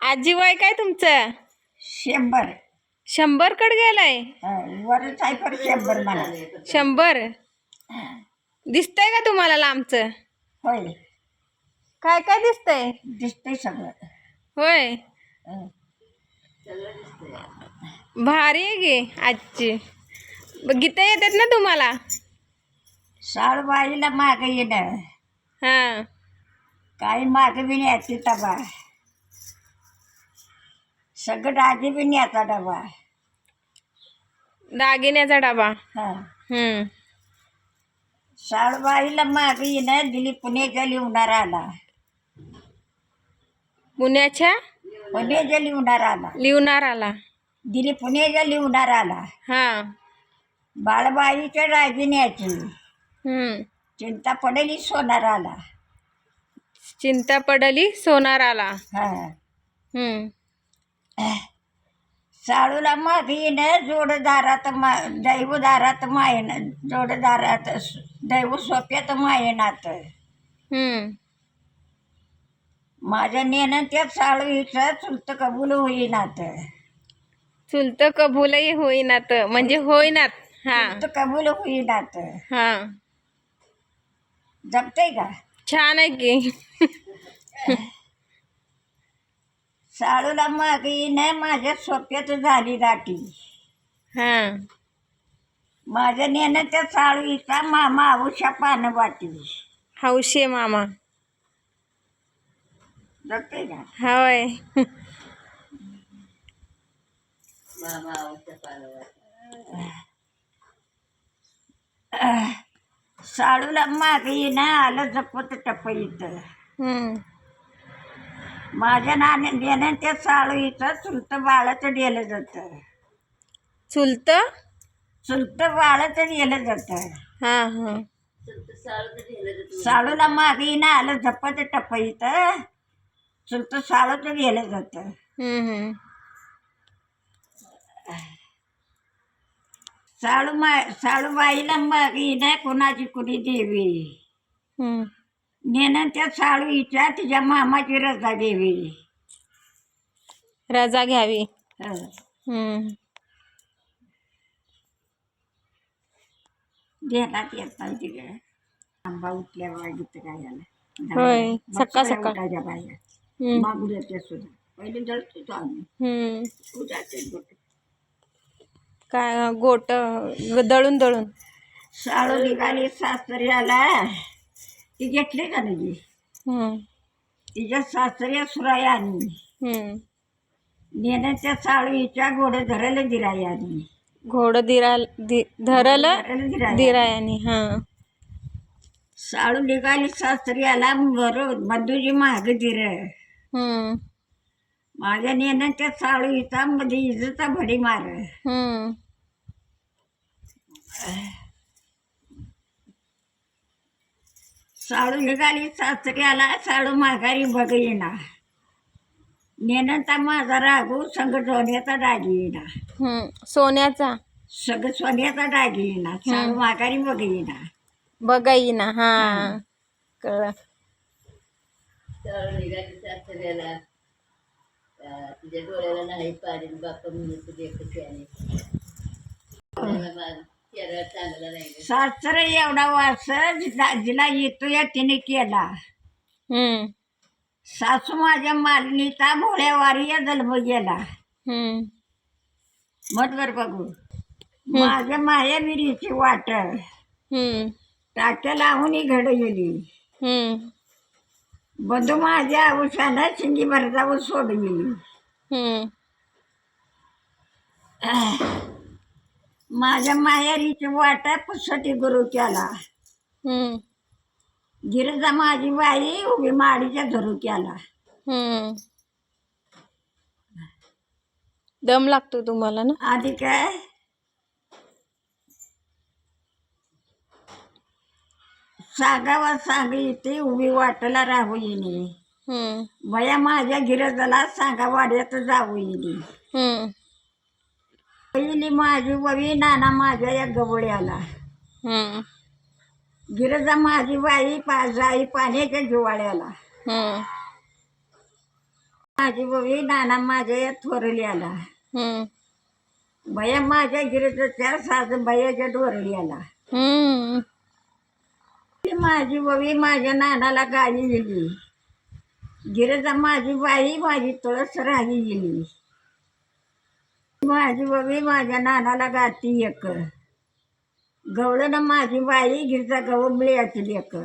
आजी वय काय तुमचं? शंभर. शंभर कड गेलाय? हं, वरच आहे पर शंभर मला. शंभर? दिसतंय का तुम्हाला लांबचं? होय. काय काय दिसतंय? दिसतंय सगळं. होय. भारी आहे गे आजची. ब- गीतं येतात ना तुम्हाला? साळूबाईला माग येणं. हां. काही माग बी न्यायची डबा सगळं न्यायचा डबा दागिन्याचा डबा. हा. हम्म. साळूबाईला माग येणं दिली पुण्याच्या लिहणार आला. पुण्याच्या? पुण्याच्या लिहणार आला. लिवणार आला. दिली पुण्याच्या लिहणार आला. हां. बाळबाईच्या डागी न्यायची हम्म. चिंता पडेली सोनार आला. चिंता पडली सोनार आला. हा. हम्म. साळूला येणं जोडदारात मा दैवदारात मायन जोडदारात दैव सोप्यात मायनात हम्म. माझ्या नेणं त्या साळूचं चुलत कबूल होईनात. चुलत कबूलही होईनात म्हणजे होईनात हा. चुलत कबूल होईनात. हा. जमतंय का? छान आहे की. साळूला माग येणं माझ्या सोप्यात झाली दाटी हा. माझ्या नेणं त्या साळूचा मामा आऊशा पानं वाटी. हौशी मामा. जमतंय का? होय. साळूला माग येणं आलं जपत टपईत. हम्म. माझ्या नाण्या देणं त्या साळूचं चुलत बाळाचं दिलं जातं. चुलत चुलत बाळाचं दिलं जातं. हा हा. साळूला मागे येणं आलं झपत टपईत चुलत साळूचं दिलं जातं. हम्म साळू मा साळूबाईला मागे येणं कोणाची कुणी देवी. हम्म. नेणं त्या साळूच्या तिच्या मामाची रजा देवी रजा घ्यावी. हं. हम्म. येत नाही तिकडे. आंबा उठल्या वागित काय झालं होय, मग सकाळ सकाळ. उठायच्या हम्म. सुद्धा. पहिले जळतो तो आम्ही हम्म. काय गोट दळून दळून. साळू निघाली सासऱ्याला ती घेतली का नाही? तिच्या सासऱ्या सुरायानी. हम्म. नेण्याच्या साळूच्या गोड धरायला दिरायानी. घोड दिरा दि धरल धरायला दिरायानी. हा. साळू निघाली सासऱ्याला बरोबर बंधूजी माग दिर. माझ्या नेण्याच्या साळूचा मध्ये इजचा भडी मार साळू निघाली सासऱ्याला साळू माघारी बघ येणार. नेनंता माझा रागू संग सोन्याचा डागी येणार. हम्म सोन्याचा? सग सोन्याचा डागी येणार साळू माघारी बघ येणार. बघा ना हा. कळ तुझ्या डोळ्याला नाही पाणी बाप्पा म्हणून तुझे चांगला नाही सासरे एवढा वास जिला जिला येतो या तिने केला. हम्म. सासू माझ्या मालनीचा भोळ्यावारी या जन्म गेला. हम्म. मधवर बघू. माझ्या माया विहिरीची वाट. हम्म. टाक्या लावून घड गेली. हम्म. बंधू माझ्या आयुष्यानं शिंगी भरजावर सोडून गेली हम्म माझ्या मायारीची वाट पुसटी गुरु केला. हम्म. गिरजा माझी बाई उभी माडीच्या धरू केला. हम्म. दम लागतो तुम्हाला ना? आधी काय? सांगावा सांग इथे उभी वाटला राहू येणे. हम्म. बया माझ्या गिरजाला सांगा वाड्यात जाऊ येणे. हम्म. पहिली माझी ववी नाना माझ्या या गवळ्याला. हम्म. गिरजा माझी बाई पा जाई पाण्याच्या जिवाळ्याला. हम्म. माझी बवी नाना माझ्या या थोरली आला हम्म. बया माझ्या गिरीचं चार साज बयाच्या डोरली आला हम्म. ती माझी बवी माझ्या नानाला गाली गेली. गिरजा माझी बाई माझी तुळस राही गेली. माझी बवी माझ्या नानाला गाती एक. गवळण माझी बाई गिरजा गवंबळी असली एक.